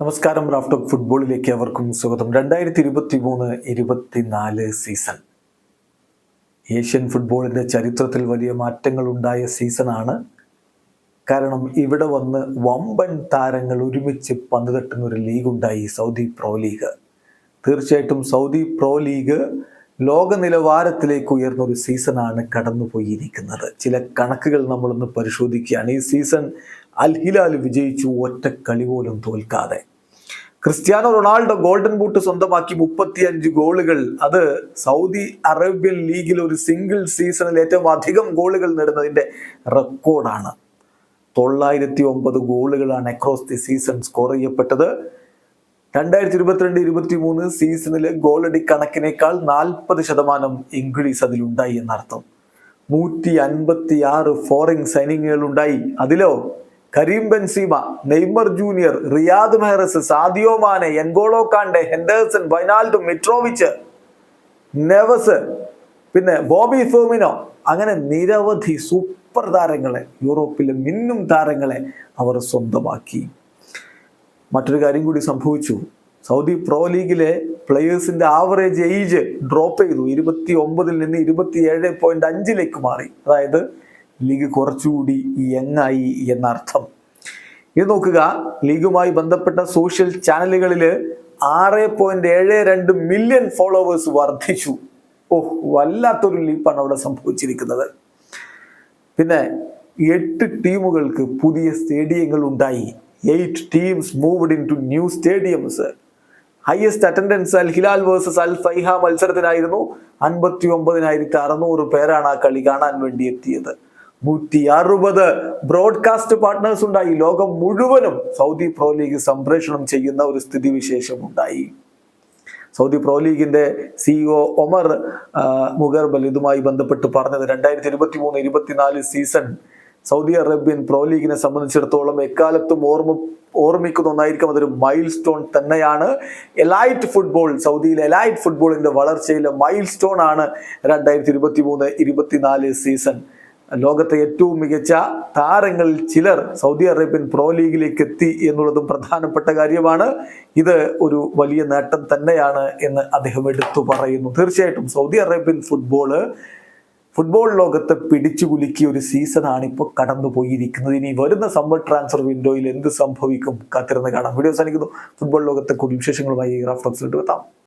നമസ്കാരം റാഫ്റ്റോക്ക് ഫുട്ബോളിലേക്ക് അവർക്കും സ്വാഗതം. രണ്ടായിരത്തി ഇരുപത്തി മൂന്ന് ഇരുപത്തിനാല് സീസൺ. ഏഷ്യൻ ഫുട്ബോളിന്റെ ചരിത്രത്തിൽ വലിയ മാറ്റങ്ങൾ ഉണ്ടായ സീസണാണ്. കാരണം ഇവിടെ വന്ന് വമ്പൻ താരങ്ങൾ ഒരുമിച്ച് പന്ത് തട്ടുന്ന ഒരു ലീഗ് ഉണ്ടായി സൗദി പ്രോ ലീഗ്. തീർച്ചയായിട്ടും സൗദി പ്രോ ലീഗ് ലോക നിലവാരത്തിലേക്ക് ഉയർന്ന ഒരു സീസണാണ് കടന്നുപോയിരിക്കുന്നത്. ചില കണക്കുകൾ നമ്മളൊന്ന് പരിശോധിക്കുകയാണ്. ഈ സീസൺ അൽഹിലാൽ വിജയിച്ചു ഒറ്റ കളി പോലും തോൽക്കാതെ. ക്രിസ്ത്യാനോ റൊണാൾഡോ ഗോൾഡൻ ബൂട്ട് സ്വന്തമാക്കി മുപ്പത്തിയഞ്ച് ഗോളുകൾ. അത് സൗദി അറേബ്യൻ ലീഗിൽ ഒരു സിംഗിൾ സീസണിൽ ഏറ്റവും അധികം ഗോളുകൾ നേടുന്നതിന്റെ റെക്കോർഡാണ്. തൊള്ളായിരത്തി ഒമ്പത് ഗോളുകളാണ് അക്രോസ് ദി സീസൺ സ്കോർ ചെയ്യപ്പെട്ടത്. രണ്ടായിരത്തി ഇരുപത്തിരണ്ട് ഇരുപത്തി മൂന്ന് സീസണിലെ ഗോളടി കണക്കിനേക്കാൾ നാൽപ്പത് ശതമാനം ഇൻക്രീസ് അതിലുണ്ടായി എന്നർത്ഥം. നൂറ്റി അൻപത്തി ആറ് ഫോറിൻ സൈനിങ്ങുകൾ ഉണ്ടായി അതിലോ Karim Benzema Neymar junior Riyad Mahrez Sadio Mane N'Golo Kante Henderson Wijnaldum Mitrovic Neves പിന്നെ ബോബി ഫോമിനോ അങ്ങനെ നിരവധി സൂപ്പർ താരങ്ങളെ യൂറോപ്പിലെ മിന്നും താരങ്ങളെ അവർ സ്വന്തമാക്കി. മറ്റൊരു കാര്യം കൂടി സംഭവിച്ചു. സൗദി പ്രോ ലീഗിലെ പ്ലെയേഴ്സിന്റെ ആവറേജ് ഏജ് ഡ്രോപ്പ് ചെയ്തു. ഇരുപത്തി ഒമ്പതിൽ നിന്ന് ഇരുപത്തി ഏഴ് പോയിന്റ് അഞ്ചിലേക്ക് മാറി. അതായത് ലീഗ് കുറച്ചുകൂടി യങ്ങായി എന്നർത്ഥം. ഇത് നോക്കുക ലീഗുമായി ബന്ധപ്പെട്ട സോഷ്യൽ ചാനലുകളിൽ ആറ് പോയിന്റ് ഏഴ് രണ്ട് മില്യൺ ഫോളോവേഴ്സ് വർദ്ധിച്ചു. ഓ വല്ലാത്തൊരു ലീപ്പാണ് അവിടെ സംഭവിച്ചിരിക്കുന്നത്. പിന്നെ എട്ട് ടീമുകൾക്ക് പുതിയ സ്റ്റേഡിയങ്ങൾ ഉണ്ടായി. Eight teams moved in to new stadiums highest attendance Al Hilal versus Al Fayha മത്സരത്തിനായിരുന്നു അൻപത്തി ഒമ്പതിനായിരത്തി അറുന്നൂറ് പേരാണ് ആ കളി കാണാൻ വേണ്ടി എത്തിയത്. നൂറ്റി അറുപത് ബ്രോഡ്കാസ്റ്റ് പാർട്ട്നേഴ്സ് ഉണ്ടായി. ലോകം മുഴുവനും സൗദി പ്രോ ലീഗ് സംപ്രേഷണം ചെയ്യുന്ന ഒരു സ്ഥിതിവിശേഷം ഉണ്ടായി സൗദി പ്രോ ലീഗിന്റെ സിഇഒ ഒമർ മുഗർബൽ ഇതുമായി ബന്ധപ്പെട്ട് പറഞ്ഞത് രണ്ടായിരത്തി ഇരുപത്തി മൂന്ന് ഇരുപത്തിനാല് സീസൺ സൗദി അറേബ്യൻ പ്രോ ലീഗിനെ സംബന്ധിച്ചിടത്തോളം എക്കാലത്തും ഓർമ്മ ഓർമ്മിക്കുന്ന ഒന്നായിരിക്കും. അതൊരു മൈൽ സ്റ്റോൺ തന്നെയാണ്. എലൈറ്റ് ഫുട്ബോൾ സൗദിയിലെ എലൈറ്റ് ഫുട്ബോളിന്റെ വളർച്ചയിലെ മൈൽ സ്റ്റോൺ ആണ് രണ്ടായിരത്തി ഇരുപത്തി മൂന്ന് ഇരുപത്തിനാല് സീസൺ ലോകത്തെ ഏറ്റവും മികച്ച താരങ്ങളിൽ ചിലർ സൗദി അറേബ്യൻ പ്രോ ലീഗിലേക്ക് എത്തി എന്നുള്ളതും പ്രധാനപ്പെട്ട കാര്യമാണ്. ഇത് ഒരു വലിയ നേട്ടം തന്നെയാണ് എന്ന് അദ്ദേഹം എടുത്തു പറയുന്നു. തീർച്ചയായിട്ടും സൗദി അറേബ്യൻ ഫുട്ബോൾ ഫുട്ബോൾ ലോകത്തെ പിടിച്ചു കുലുക്കിയ ഒരു സീസണാണ് ഇപ്പോൾ കടന്നു പോയിരിക്കുന്നത് ഇനി വരുന്ന സമ്മർ ട്രാൻസ്ഫർ വിൻഡോയിൽ എന്ത് സംഭവിക്കും കാത്തിരുന്ന് കാണാം. വീഡിയോ അവസാനിക്കുന്നു. ഫുട്ബോൾ ലോകത്തെ കൂടുതൽ വിശേഷങ്ങളുമായി റാഫ്റ്റോക്സിലിട്ട് എത്താം.